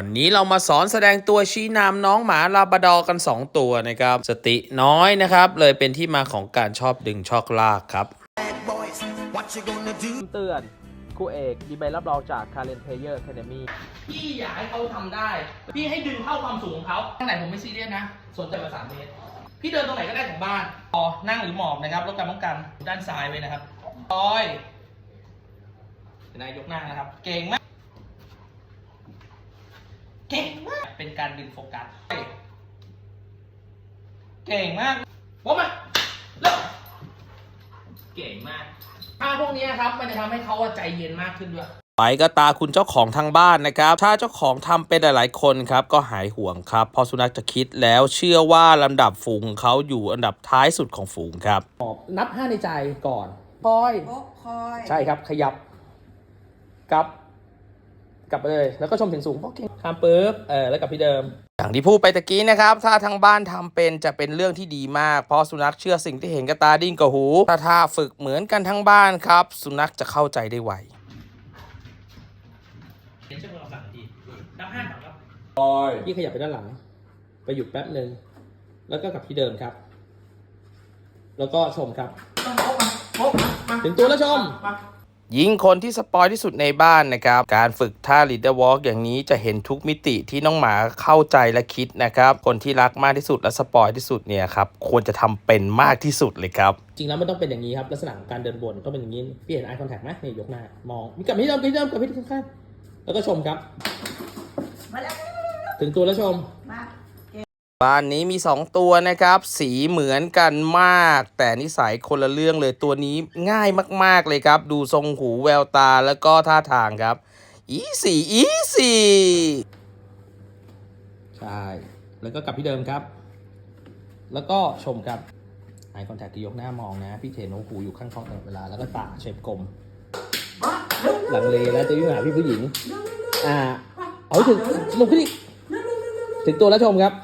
วันนี้เรามาสอนแสดงตัวชี้นำน้องหมาลาบราดอร์กัน 2 ตัวนะครับ สติน้อยนะครับ เลยเป็นที่มาของการชอบดึงชอกลากครับ Bad boys, what you gonna do? เตือนครูเอกมีใบรับรองจาก Karen Player Academy พี่อยากให้เขาทำได้ พี่ให้ดึงเท่าความสูงของเขาข้างไหนผมไม่ซีเรียสนะ สนใจมาสามเมตร พี่เดินตรงไหนก็ได้ของบ้านพอนั่งหรือหมอบนะครับลดการป้องกันด้านซ้ายไว้นะครับร้อยนายยกหน้านะครับ เก่งมาก เก่งมาก เป็นการ ดึงโฟกัส เก่งมากวมาเริ่มเก่งมากท่าพวกนี้ครับ มันจะทำให้เขาใจเย็นมากขึ้นด้วย ไปก็ตาคุณเจ้าของทางบ้านนะครับ ถ้าเจ้าของทำเป็นหลายๆคนครับ ก็หายห่วงครับเพราะสุนัขจะคิดแล้วเชื่อว่าลำดับฝูงเขาอยู่อันดับท้ายสุดของฝูงครับหมอบนับ5ในใจก่อน คอยโอ๊ะคอย ใช่ครับ ขยับกลับ กลับไปเลย แล้วก็ชมถึงสูงโอเคข้ามปุ๊บเออแล้วกลับที่เดิม อย่างที่พูดไปตะกี้นะครับ ถ้าทางบ้านทำเป็นจะเป็นเรื่องที่ดีมาก เพราะสุนัขเชื่อสิ่งที่เห็นกับตาดิ้นกับหู ถ้าถ้าฝึกเหมือนกันทั้งบ้านครับ สุนัขจะเข้าใจได้ไวเดี๋ยวช่วยเราสามนาทีนับห้าก่อนครับพี่ขยับไปด้านหลัง ไปหยุดแป๊บหนึ่ง แล้วก็กลับที่เดิมครับ แล้วก็ชมครับถึงตัวแล้วชม ยิงคนที่สปอยที่สุดในบ้านนะครับ การฝึกท่า leader walk อย่างนี้จะเห็นทุกมิติที่น้องหมาเข้าใจและคิดนะครับ คนที่รักมากที่สุดและสปอยที่สุดเนี่ยครับควรจะทำเป็นมากที่สุดเลยครับ จริงแล้วมันต้องเป็นอย่างนี้ครับลักษณะของการเดินวนต้องเป็นอย่างนี้พี่เห็น eye contact ไหมนี่ยกหน้ามองมีกับที่เดิมกลับที่เดิมกับที่ข้างๆแล้วก็ชมครับมาถึงตัวแล้วชม บ้านนี้มี 2 ตัวนะครับ สีเหมือนกันมาก แต่นิสัยคนละเรื่องเลยตัวนี้ง่ายมาก ๆ เลยครับ ดูทรงหูแววตาแล้วก็ท่าทางครับ อีสี่อีสี่ใช่ แล้วก็กลับที่เดิมครับ แล้วก็ชมครับ eye contact คือยกหน้ามองนะ พี่เทนโนหูอยู่ข้างท้องตลอดเวลา แล้วก็ตาเชฟกลม หลังเลแล้วจะวิ่งหาพี่ผู้หญิง อ่า เอาถึงลงขึ้นอีกถึงตัวแล้วชมครับ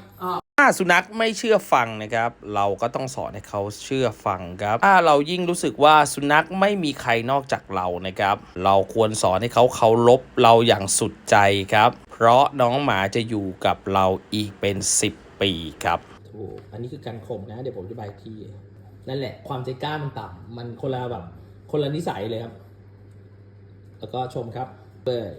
ถ้าสุนัขไม่เชื่อฟังนะครับ เราก็ต้องสอนให้เขาเชื่อฟังครับถ้าเรายิ่งรู้สึกว่าสุนัขไม่มีใครนอกจากเรานะครับ เราควรสอนให้เขาเคารพเราอย่างสุดใจครับ เพราะน้องหมาจะอยู่กับเราอีกเป็น 10 ปีครับถูกอันนี้คือการข่มนะ เดี๋ยวผมอธิบายอีกทีนั่นแหละ ความใจกล้ามันต่ำมันคนละแบบ คนละนิสัยเลยครับ แล้วก็ชมครับเปิด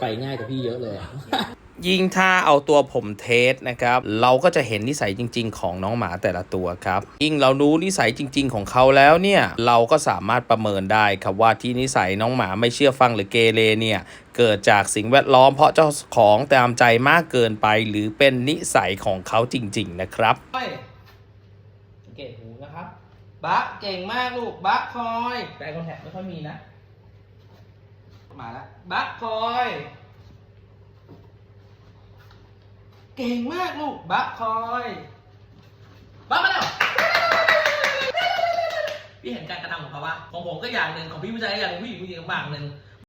ไปง่ายกว่าพี่เยอะเลยอะ ยิ่งถ้าเอาตัวผมเทสนะครับ เราก็จะเห็นนิสัยจริง ๆ ของน้องหมาแต่ละตัวครับยิ่งเรารู้นิสัยจริง ๆ ของเขาแล้วเนี่ยเราก็สามารถประเมินได้ครับว่าที่นิสัยน้องหมาไม่เชื่อฟังหรือเกเรเนี่ยเกิดจากสิ่งแวดล้อมเพราะเจ้าของตามใจมากเกินไป หรือเป็นนิสัยของเขาจริง ๆ นะครับคอยสังเกตหูนะครับ บะเก่งมากลูก บะคอย แต่คอนแทคไม่ค่อยมีนะ มาแล้วบัคอย เก่งมากลูกบัคอยบะมาแล้วพี่เห็นการกระทำของเขาปะของผมก็อย่างหนึ่งของพี่ผู้ชายก็อย่างหนึ่งผู้หญิงผู้หญิงก็อย่างหนึ่ง